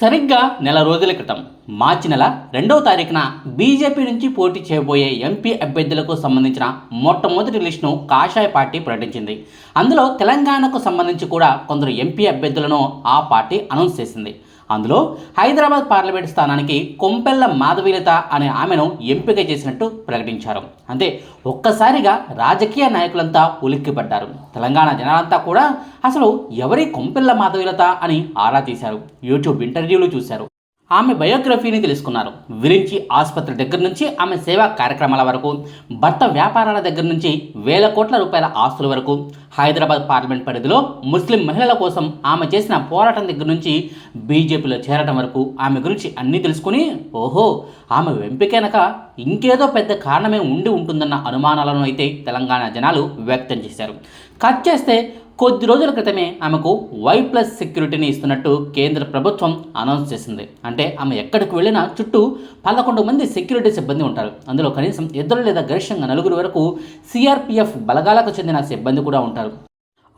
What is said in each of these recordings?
సరిగ్గా నెల రోజుల క్రితం మార్చి నెల రెండవ తారీఖున బీజేపీ నుంచి పోటీ చేయబోయే ఎంపీ అభ్యర్థులకు సంబంధించిన మొట్టమొదటి లిస్టును కాషాయ పార్టీ ప్రకటించింది. అందులో తెలంగాణకు సంబంధించి కూడా కొందరు ఎంపీ అభ్యర్థులను ఆ పార్టీ అనౌన్స్ చేసింది. అందులో హైదరాబాద్ పార్లమెంట్ స్థానానికి కొంపెల్ల మాధవీలత అనే ఆమెను ఎంపిక చేసినట్టు ప్రకటించారు. అంతే ఒక్కసారిగా రాజకీయ నాయకులంతా ఉలిక్కిపడ్డారు. తెలంగాణ జనాలంతా కూడా అసలు ఎవరి కొంపెల్ల మాధవీలత అని ఆరా తీశారు. యూట్యూబ్ ఇంటర్వ్యూలు చూశారు. ఆమె బయోగ్రఫీని తెలుసుకున్నారు. విరించి ఆసుపత్రి దగ్గర నుంచి ఆమె సేవా కార్యక్రమాల వరకు భర్త వ్యాపారాల దగ్గర నుంచి వేల కోట్ల రూపాయల ఆస్తుల వరకు హైదరాబాద్ పార్లమెంట్ పరిధిలో ముస్లిం మహిళల కోసం ఆమె చేసిన పోరాటం దగ్గర నుంచి బీజేపీలో చేరటం వరకు ఆమె గురించి అన్నీ తెలుసుకుని ఓహో ఆమె వెంపికైనక ఇంకేదో పెద్ద కారణమే ఉండి ఉంటుందన్న అనుమానాలను అయితే తెలంగాణ జనాలు వ్యక్తం చేశారు. కట్ చేస్తే కొద్ది రోజుల క్రితమే ఆమెకు వై ప్లస్ సెక్యూరిటీని ఇస్తున్నట్టు కేంద్ర ప్రభుత్వం అనౌన్స్ చేసింది. అంటే ఆమె ఎక్కడికి వెళ్ళినా చుట్టూ పదకొండు మంది సెక్యూరిటీ సిబ్బంది ఉంటారు. అందులో కనీసం ఇద్దరు లేదా గరిష్టంగా నలుగురు వరకు సిఆర్పిఎఫ్ బలగాలకు చెందిన సిబ్బంది కూడా ఉంటారు.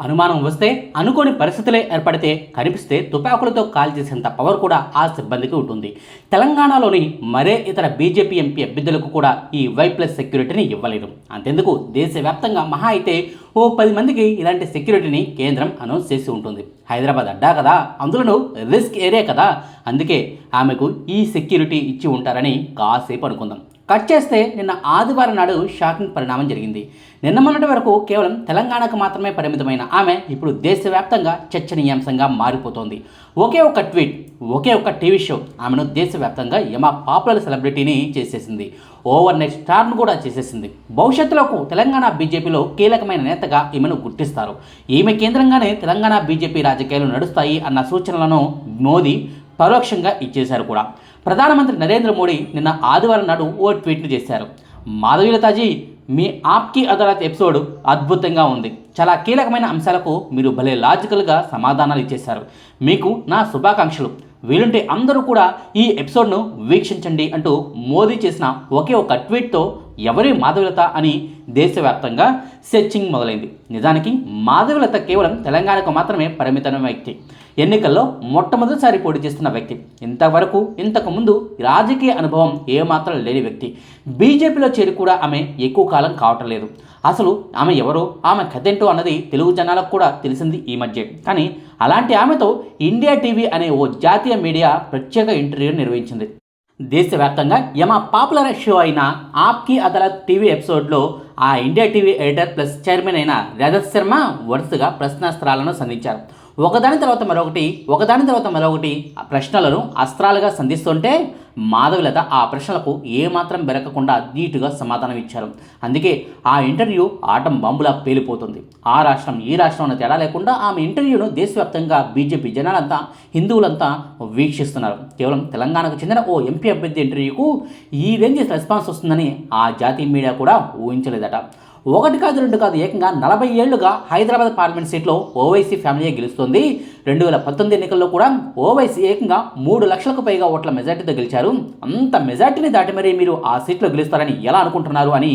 అనుమానం వస్తే అనుకోని పరిస్థితులే ఏర్పడితే కనిపిస్తే తుపాకులతో కాల్ చేసేంత పవర్ కూడా ఆ సిబ్బందికి ఉంటుంది. తెలంగాణలోని మరే ఇతర బీజేపీ ఎంపీ అభ్యర్థులకు కూడా ఈ వై ప్లస్ సెక్యూరిటీని ఇవ్వలేదు. అంతెందుకు దేశవ్యాప్తంగా మహా అయితే ఓ పది మందికి ఇలాంటి సెక్యూరిటీని కేంద్రం అనౌన్స్ చేసి ఉంటుంది. హైదరాబాద్ అడ్డా కదా అందులోనూ రిస్క్ ఏరియా కదా. అందుకే ఆమెకు ఈ సెక్యూరిటీ ఇచ్చి ఉంటారని కాసేపు అనుకుందాం. కట్ చేస్తే నిన్న ఆదివారం నాడు షాకింగ్ పరిణామం జరిగింది. నిన్న మొన్నటి వరకు కేవలం తెలంగాణకు మాత్రమే పరిమితమైన ఆమె ఇప్పుడు దేశవ్యాప్తంగా చర్చనీయాంశంగా మారిపోతోంది. ఒకే ఒక ట్వీట్ ఒకే ఒక టీవీ షో ఆమెను దేశవ్యాప్తంగా యమ పాపులర్ సెలబ్రిటీని చేసేసింది. ఓవర్ నైట్ స్టార్ను కూడా చేసేసింది. భవిష్యత్తులో తెలంగాణ బీజేపీలో కీలకమైన నేతగా ఈమెను గుర్తిస్తారు. ఈమె కేంద్రంగానే తెలంగాణ బీజేపీ రాజకీయాలు నడుస్తాయి అన్న సూచనలను మోదీ పరోక్షంగా ఇచ్చేశారు కూడా. ప్రధానమంత్రి నరేంద్ర మోడీ నిన్న ఆదివారం నాడు ఓ ట్వీట్ను చేశారు. మాధవీలతాజీ మీ ఆప్కి అదాలత్ ఎపిసోడ్ అద్భుతంగా ఉంది. చాలా కీలకమైన అంశాలకు మీరు భలే లాజికల్గా సమాధానాలు ఇచ్చేశారు. మీకు నా శుభాకాంక్షలు. వీలుంటే అందరూ కూడా ఈ ఎపిసోడ్ను వీక్షించండి అంటూ మోదీ చేసిన ఒకే ఒక ట్వీట్తో ఎవరి మాధవిలత అని దేశవ్యాప్తంగా సెర్చింగ్ మొదలైంది. నిజానికి మాధవిలత కేవలం తెలంగాణకు మాత్రమే పరిమితమైన వ్యక్తి. ఎన్నికల్లో మొట్టమొదటిసారి పోటీ చేస్తున్న వ్యక్తి. ఇంతవరకు ఇంతకు ముందు రాజకీయ అనుభవం ఏమాత్రం లేని వ్యక్తి. బీజేపీలో చేరి కూడా ఆమె ఎక్కువ కాలం కావటం లేదు. అసలు ఆమె ఎవరో ఆమె కథేంటో అన్నది తెలుగు జనాలకు కూడా తెలిసింది ఈ మధ్య. కానీ అలాంటి ఆమెతో ఇండియా టీవీ అనే ఓ జాతీయ మీడియా ప్రత్యేక ఇంటర్వ్యూ నిర్వహించింది. దేశవ్యాప్తంగా యమ పాపులర్ షో అయిన ఆప్కి అదాలత్ టీవీ ఎపిసోడ్లో ఆ India TV editor plus chairman అయిన రజత్ శర్మ వరుసగా ప్రశ్నాస్త్రాలను సంధించారు. ఒకదాని తర్వాత మరొకటి ఒకదాని తర్వాత మరొకటి ప్రశ్నలను అస్త్రాలుగా సంధిస్తుంటే మాధవిలత ఆ ప్రశ్నలకు ఏమాత్రం బెరకకుండా నీటుగా సమాధానం ఇచ్చారు. అందుకే ఆ ఇంటర్వ్యూ ఆటం బాంబులా పేలిపోతుంది. ఆ రాష్ట్రం ఈ రాష్ట్రం అన్న తేడా లేకుండా ఆమె ఇంటర్వ్యూను దేశవ్యాప్తంగా బీజేపీ జనాలంతా హిందువులంతా వీక్షిస్తున్నారు. కేవలం తెలంగాణకు చెందిన ఓ ఎంపీ అభ్యర్థి ఇంటర్వ్యూకు ఈ రేంజ్ రెస్పాన్స్ వస్తుందని ఆ జాతీయ మీడియా కూడా ఊహించలేదట. ఒకటి కాదు రెండు కాదు ఏకంగా నలభై ఏళ్ళుగా హైదరాబాద్ పార్లమెంట్ సీట్లో ఓవైసీ ఫ్యామిలీ గెలుస్తుంది. రెండు వేల పంతొమ్మిది ఎన్నికల్లో కూడా ఓవైసీ ఏకంగా మూడు లక్షలకు పైగా ఓట్ల మెజార్టీతో గెలిచారు. అంత మెజార్టీని దాటి మరీ మీరు ఆ సీట్లో గెలుస్తారని ఎలా అనుకుంటున్నారు అని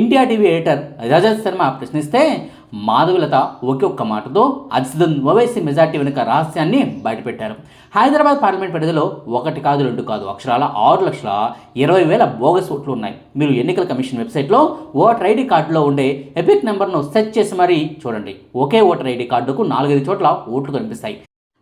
India TV editor Rajat Sharma ప్రశ్నిస్తే మాధవలత ఒకే ఒక్క మాటతో అజిదన్ ఓవైసీ మెజార్టీ వెనుక రహస్యాన్ని బయటపెట్టారు. హైదరాబాద్ పార్లమెంట్ పరిధిలో ఒకటి కాదు రెండు కాదు అక్షరాల ఆరు లక్షల ఇరవై వేల బోగస్ ఓట్లు ఉన్నాయి. మీరు ఎన్నికల కమిషన్ వెబ్సైట్లో ఓటర్ ఐడి కార్డులో ఉండే ఎపిక్ నెంబర్ను సెట్ చేసి మరీ చూడండి. ఒకే ఓటర్ ఐడి కార్డుకు నాలుగైదు చోట్ల ఓట్లు కనిపిస్తాయి.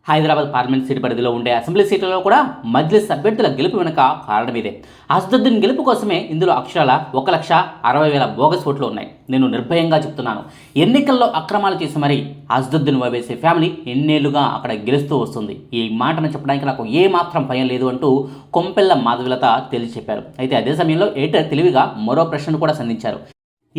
హైదరాబాద్ పార్లమెంట్ సీటు పరిధిలో ఉండే అసెంబ్లీ సీట్లలో కూడా మజ్లిస్ అభ్యర్థుల గెలుపు వెనుక కారణం ఇదే. అసదుద్దీన్ గెలుపు కోసమే ఇందులో అక్షరాల ఒక లక్ష అరవై వేల బోగస్ ఓట్లు ఉన్నాయి. నేను నిర్భయంగా చెప్తున్నాను. ఎన్నికల్లో అక్రమాలు చేసి మరి అసదుద్దీన్ ఓవైసీ ఫ్యామిలీ ఎన్నేళ్ళుగా అక్కడ గెలుస్తూ వస్తుంది. ఈ మాటను చెప్పడానికి నాకు ఏ మాత్రం భయం లేదు అంటూ కొంపెల్ల మాధవిలత తేల్చి చెప్పారు అయితే అదే సమయంలో ఏటర్ తెలివిగా మరో ప్రశ్నను కూడా సంధించారు.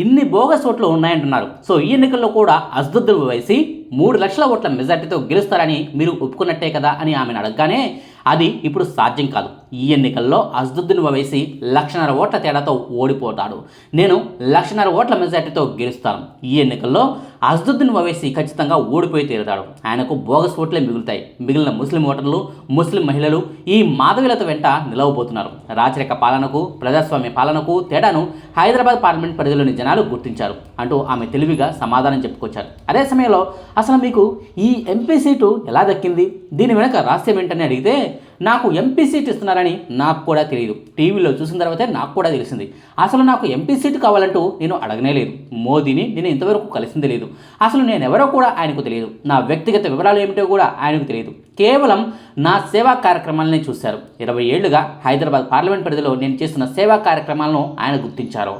ఇన్ని బోగస్ ఓట్లు ఉన్నాయంటున్నారు. సో ఈ ఎన్నికల్లో కూడా అసదుద్దీన్ వైసీ మూడు లక్షల ఓట్ల మెజార్టీతో గెలుస్తారని మీరు ఒప్పుకున్నట్టే కదా అని ఆమెను అడగగానే అది ఇప్పుడు సాధ్యం కాదు. ఈ ఎన్నికల్లో అసదుద్దీన్ ఓవైసీ లక్షన్నర ఓట్ల తేడాతో ఓడిపోతాడు. నేను లక్షన్నర ఓట్ల మెజార్టీతో గెలుస్తాను. ఈ ఎన్నికల్లో అసదుద్దీన్ ఓవైసీ ఖచ్చితంగా ఓడిపోయి తీరుతాడు. ఆయనకు బోగస్ ఓట్లే మిగులుతాయి. మిగిలిన ముస్లిం ఓటర్లు ముస్లిం మహిళలు ఈ మాధవీలత వెంట నిలవబోతున్నారు. రాచరిక పాలనకు ప్రజాస్వామ్య పాలనకు తేడాను హైదరాబాద్ పార్లమెంట్ పరిధిలోని జనాలు గుర్తించారు అంటూ ఆమె తెలివిగా సమాధానం చెప్పుకొచ్చారు. అదే సమయంలో అసలు మీకు ఈ ఎంపీ సీటు ఎలా దక్కింది? దీని వెనుక రహస్యం ఏంటని అడిగితే నాకు ఎంపీ సీట్ ఇస్తున్నారని నాకు కూడా తెలియదు. టీవీలో చూసిన తర్వాతే నాకు కూడా తెలిసింది. అసలు నాకు ఎంపీ సీట్ కావాలంటూ నేను అడగనే లేదు. మోదీని నేను ఇంతవరకు కలిసింది లేదు. అసలు నేను ఎవరో కూడా ఆయనకు తెలియదు. నా వ్యక్తిగత వివరాలు ఏమిటో కూడా ఆయనకు తెలియదు. కేవలం నా సేవా కార్యక్రమాలనే చూశారు. ఇరవై ఏళ్ళుగా హైదరాబాద్ పార్లమెంట్ పరిధిలో నేను చేస్తున్న సేవా కార్యక్రమాలను ఆయన గుర్తించారు.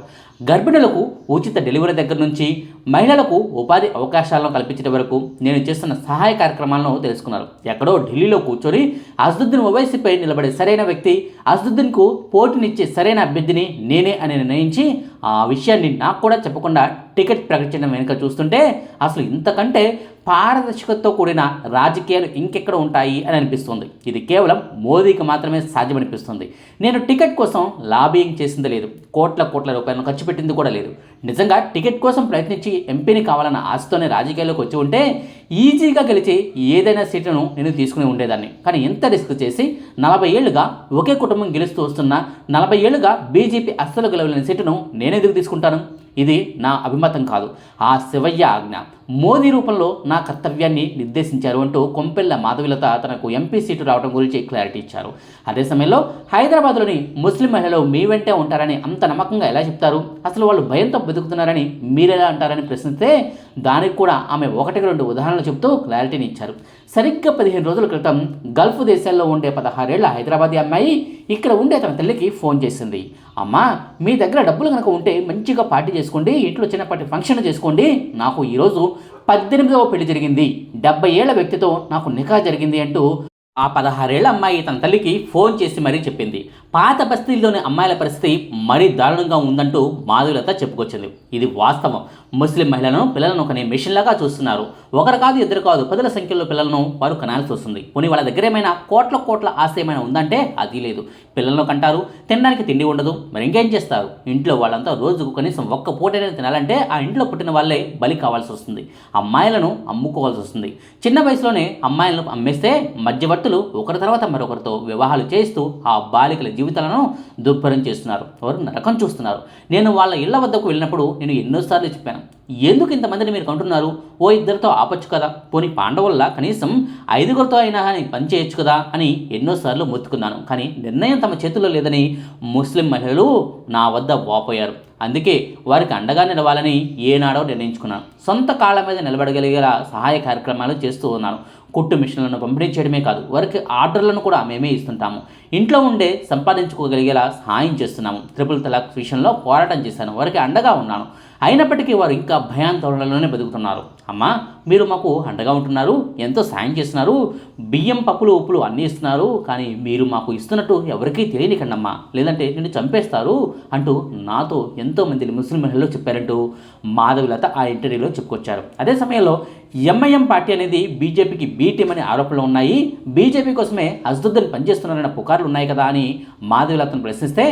గర్భిణులకు ఉచిత డెలివరీ దగ్గర నుంచి మహిళలకు ఉపాధి అవకాశాలను కల్పించడం వరకు నేను చేస్తున్న సహాయ కార్యక్రమాలను తెలుసుకున్నారు. ఎక్కడో ఢిల్లీలో కూర్చొని అసదుద్దీన్ ఓవైసీపై నిలబడే సరైన వ్యక్తి అసదుద్దీన్కు పోటీనిచ్చే సరైన అభ్యర్థిని నేనే అని నిర్ణయించి ఆ విషయాన్ని నాకు కూడా చెప్పకుండా టికెట్ ప్రకటించడం వెనుక చూస్తుంటే అసలు ఇంతకంటే పారదర్శకతతో కూడిన రాజకీయాలు ఇంకెక్కడ ఉంటాయి అని అనిపిస్తుంది. ఇది కేవలం మోదీకి మాత్రమే సాధ్యమనిపిస్తుంది. నేను టికెట్ కోసం లాబియింగ్ చేసింది లేదు. కోట్ల కోట్ల రూపాయలను ఖర్చు పెట్టింది కూడా లేదు. నిజంగా టికెట్ కోసం ప్రయత్నించి ఎంపీని కావాలన్న ఆశతోనే రాజకీయాల్లోకి వచ్చి ఉంటే ఈజీగా గెలిచి ఏదైనా సీటును నేను తీసుకుని ఉండేదాన్ని. కానీ ఎంత రిస్క్ చేసి నలభై ఏళ్ళుగా ఒకే కుటుంబం గెలుస్తూ వస్తున్న నలభై ఏళ్ళుగా బీజేపీ అస్సలు గెలవలేని సీటును నేనెందుకు తీసుకుంటాను? ఇది నా అభిమతం కాదు. ఆ శివయ్య ఆజ్ఞ. మోదీ రూపంలో నా కర్తవ్యాన్ని నిర్దేశించారు అంటూ కొంపెల్ల మాధవిలత తనకు ఎంపీ సీటు రావడం గురించి క్లారిటీ ఇచ్చారు. అదే సమయంలో హైదరాబాద్లోని ముస్లిం మహిళలు మీ వెంటే ఉంటారని అంత నమ్మకంగా ఎలా చెప్తారు? అసలు వాళ్ళు భయంతో బతుకుతున్నారని మీరెలా అంటారని ప్రశ్నిస్తే దానికి కూడా ఆమె ఒకటికి రెండు ఉదాహరణలు చెబుతూ క్లారిటీని ఇచ్చారు. సరిగ్గా పదిహేను రోజుల క్రితం గల్ఫ్ దేశాల్లో ఉండే పదహారేళ్ళ హైదరాబాదీ అమ్మాయి ఇక్కడ ఉండే తన తల్లికి ఫోన్ చేసింది. అమ్మా మీ దగ్గర డబ్బులు కనుక ఉంటే మంచిగా పార్టీ చేసుకోండి ఇంట్లో చిన్నపాటి ఫంక్షన్ చేసుకోండి నాకు ఈరోజు పద్దెనిమిదవ పెళ్ళి జరిగింది. డెబ్బై ఏళ్ళ వ్యక్తితో నాకు నికా జరిగింది అంటూ ఆ పదహారేళ్ళ అమ్మాయి తన తల్లికి ఫోన్ చేసి మరీ చెప్పింది. పాత బస్తీల్లోని అమ్మాయిల పరిస్థితి మరీ దారుణంగా ఉందంటూ మాధులత చెప్పుకొచ్చింది. ఇది వాస్తవం. ముస్లిం మహిళలను పిల్లలను కనే మిషన్లాగా చూస్తున్నారు. ఒకరు కాదు ఇద్దరు కాదు పదుల సంఖ్యలో పిల్లలను వారు కనాల్సి వస్తుంది పోనీ వాళ్ళ దగ్గర ఏమైనా కోట్ల కోట్ల ఆశ ఏమైనా ఉందంటే అది లేదు. పిల్లలను కంటారు తినడానికి తిండి ఉండదు మరి ఇంకేం చేస్తారు? ఇంట్లో వాళ్ళంతా రోజుకు కనీసం ఒక్క పూటైనా తినాలంటే ఆ ఇంట్లో పుట్టిన వాళ్ళే బలి కావాల్సి వస్తుంది. అమ్మాయిలను అమ్ముకోవాల్సి వస్తుంది. చిన్న వయసులోనే అమ్మాయిలను అమ్మేస్తే మధ్యవర్తి దంపతులు ఒకరి తర్వాత మరొకరితో వివాహాలు చేస్తూ ఆ బాలికల జీవితాలను దుర్భరం చేస్తున్నారు. వారు నరకం చూస్తున్నారు. నేను వాళ్ళ ఇళ్ళ వద్దకు వెళ్ళినప్పుడు నేను ఎన్నోసార్లు చెప్పాను. ఎందుకు ఇంతమందిని మీరు కంటున్నారు? ఓ ఇద్దరితో ఆపొచ్చు కదా. పోనీ పాండవుల్లా కనీసం ఐదుగురితో అయినా అని పని చేయొచ్చు కదా అని ఎన్నోసార్లు మొత్తుకున్నాను. కానీ నిర్ణయం తమ చేతుల్లో లేదని ముస్లిం మహిళలు నా వద్ద వాపోయారు. అందుకే వారికి అండగా నిలవాలని ఏనాడో నిర్ణయించుకున్నాను సొంత కాళ్ళ మీద నిలబడగలిగేలా సహాయ కార్యక్రమాలు చేస్తూ ఉన్నాను కుట్టు మిషన్లను పంపిణీ చేయడమే కాదు వారికి ఆర్డర్లను కూడా మేమే ఇస్తుంటాము. ఇంట్లో ఉండే సంపాదించుకోగలిగేలా సహాయం చేస్తున్నాము. త్రిపుల్ తలాక్ విషయంలో పోరాటం చేశాను వారికి అండగా ఉన్నాను. అయినప్పటికీ వారు ఇంకా భయాందోళనలోనే బతుకుతున్నారు. అమ్మా మీరు మాకు అండగా ఉంటున్నారు ఎంతో సాయం చేస్తున్నారు బియ్యం పప్పులు ఉప్పులు అన్నీ ఇస్తున్నారు కానీ మీరు మాకు ఇస్తున్నట్టు ఎవరికీ తెలియనికండమ్మా. లేదంటే నిన్ను చంపేస్తారు అంటూ నాతో ఎంతోమంది ముస్లిం మహిళలు చెప్పారంటూ మాధవిలత ఆ ఇంటర్వ్యూలో చెప్పుకొచ్చారు. అదే సమయంలో ఎంఐఎం పార్టీ అనేది బీజేపీకి బీటీం అనే ఆరోపణలు ఉన్నాయి. బీజేపీ కోసమే అజదుద్దీన్ పనిచేస్తున్నారన్న పుకార్లు ఉన్నాయి కదా అని మాధవిలతను ప్రశ్నిస్తే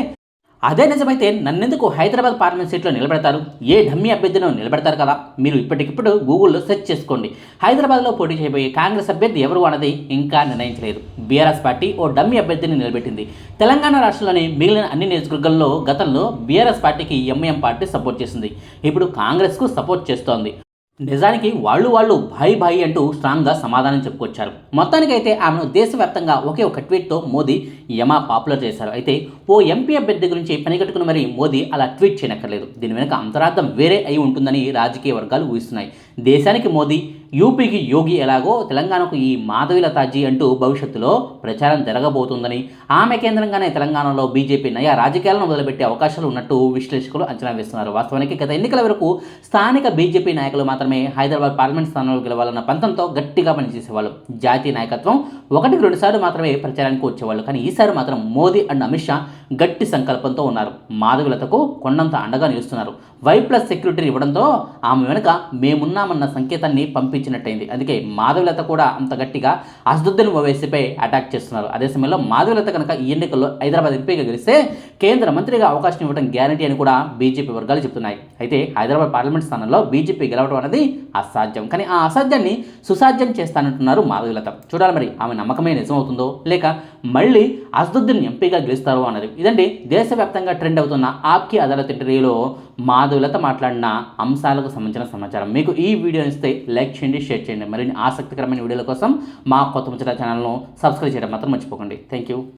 అదే నిజమైతే నన్నెందుకు హైదరాబాద్ పార్లమెంట్ సీట్లో నిలబెడతారు? ఏ డమ్మీ అభ్యర్థిని నిలబెడతారు కదా? మీరు ఇప్పటికిప్పుడు గూగుల్లో సెర్చ్ చేసుకోండి. హైదరాబాద్లో పోటీ చేయబోయే కాంగ్రెస్ అభ్యర్థి ఎవరు అన్నది ఇంకా నిర్ణయించలేదు. బీఆర్ఎస్ పార్టీ ఓ డమ్మీ అభ్యర్థిని నిలబెట్టింది. తెలంగాణ రాష్ట్రంలోని మిగిలిన అన్ని నియోజకవర్గాల్లో గతంలో బీఆర్ఎస్ పార్టీకి ఎంఐఎం పార్టీ సపోర్ట్ చేసింది. ఇప్పుడు కాంగ్రెస్కు సపోర్ట్ చేస్తోంది. నిజానికి వాళ్ళు వాళ్ళు భాయ్ భాయ్ అంటూ స్ట్రాంగ్గా సమాధానం చెప్పుకొచ్చారు. మొత్తానికైతే ఆమెను దేశవ్యాప్తంగా ఒకే ఒక ట్వీట్తో మోదీ యమా పాపులర్ చేశారు. అయితే ఓ ఎంపీ అభ్యర్థి గురించి పనిగట్టుకుని మరి మోదీ అలా ట్వీట్ చేయనక్కర్లేదు. దీని వెనుక అంతరార్థం వేరే అయి ఉంటుందని రాజకీయ వర్గాలు ఊహిస్తున్నాయి. దేశానికి మోదీ యూపీకి యోగి ఎలాగో తెలంగాణకు ఈ మాధవిలతాజీ అంటూ భవిష్యత్తులో ప్రచారం జరగబోతుందని ఆమె కేంద్రంగానే తెలంగాణలో బీజేపీ నయా రాజకీయాలను మొదలుపెట్టే అవకాశాలు ఉన్నట్టు విశ్లేషకులు అంచనా వేస్తున్నారు. వాస్తవానికి గత ఎన్నికల వరకు స్థానిక బీజేపీ నాయకులు మాత్రమే హైదరాబాద్ పార్లమెంట్ స్థానంలో గెలవాలన్న పంతంతో గట్టిగా పనిచేసేవాళ్ళు. జాతీయ నాయకత్వం ఒకటికి రెండు సార్లు మాత్రమే ప్రచారానికి వచ్చేవాళ్ళు. కానీ ఈసారి మాత్రం మోదీ అండ్ అమిత్ షా గట్టి సంకల్పంతో ఉన్నారు. మాధవిలతకు కొండంత అండగా నిలుస్తున్నారు. వై ప్లస్ సెక్యూరిటీ ఇవ్వడంతో ఆమె వెనుక మేమున్నామన్న సంకేతాన్ని పంపి పంపించినట్టయింది. అందుకే మాధవిలత కూడా అంత గట్టిగా అసదుద్దీన్ ఓవైసీపై అటాక్ చేస్తున్నారు. అదే సమయంలో మాధవిలత కనుక ఈ ఎన్నికల్లో హైదరాబాద్ ఎంపీగా గెలిస్తే కేంద్ర మంత్రిగా అవకాశం ఇవ్వడం గ్యారంటీ అని కూడా బీజేపీ వర్గాలు చెప్తున్నాయి అయితే హైదరాబాద్ పార్లమెంట్ స్థానంలో బీజేపీ గెలవడం అనేది అసాధ్యం. కానీ ఆ అసాధ్యాన్ని సుసాధ్యం చేస్తానంటున్నారు మాధవలత. చూడాలి మరి ఆమె నమ్మకమే నిజమవుతుందో లేక మళ్ళీ అసదుద్దీన్ ఎంపీగా గెలుస్తారో అన్నది. ఇదండి దేశవ్యాప్తంగా ట్రెండ్ అవుతున్న ఆప్కి అదాలత్ ఇంటర్వ్యూలో మాధవలత మాట్లాడిన అంశాలకు సంబంధించిన సమాచారం. మీకు ఈ వీడియో ఇస్తే లైక్ చేయండి షేర్ చేయండి. మరిన్ని ఆసక్తికరమైన వీడియోల కోసం మా కొత్త ముచ్చట ఛానల్ను సబ్స్క్రైబ్ చేయడం మాత్రం మర్చిపోకండి. Thank you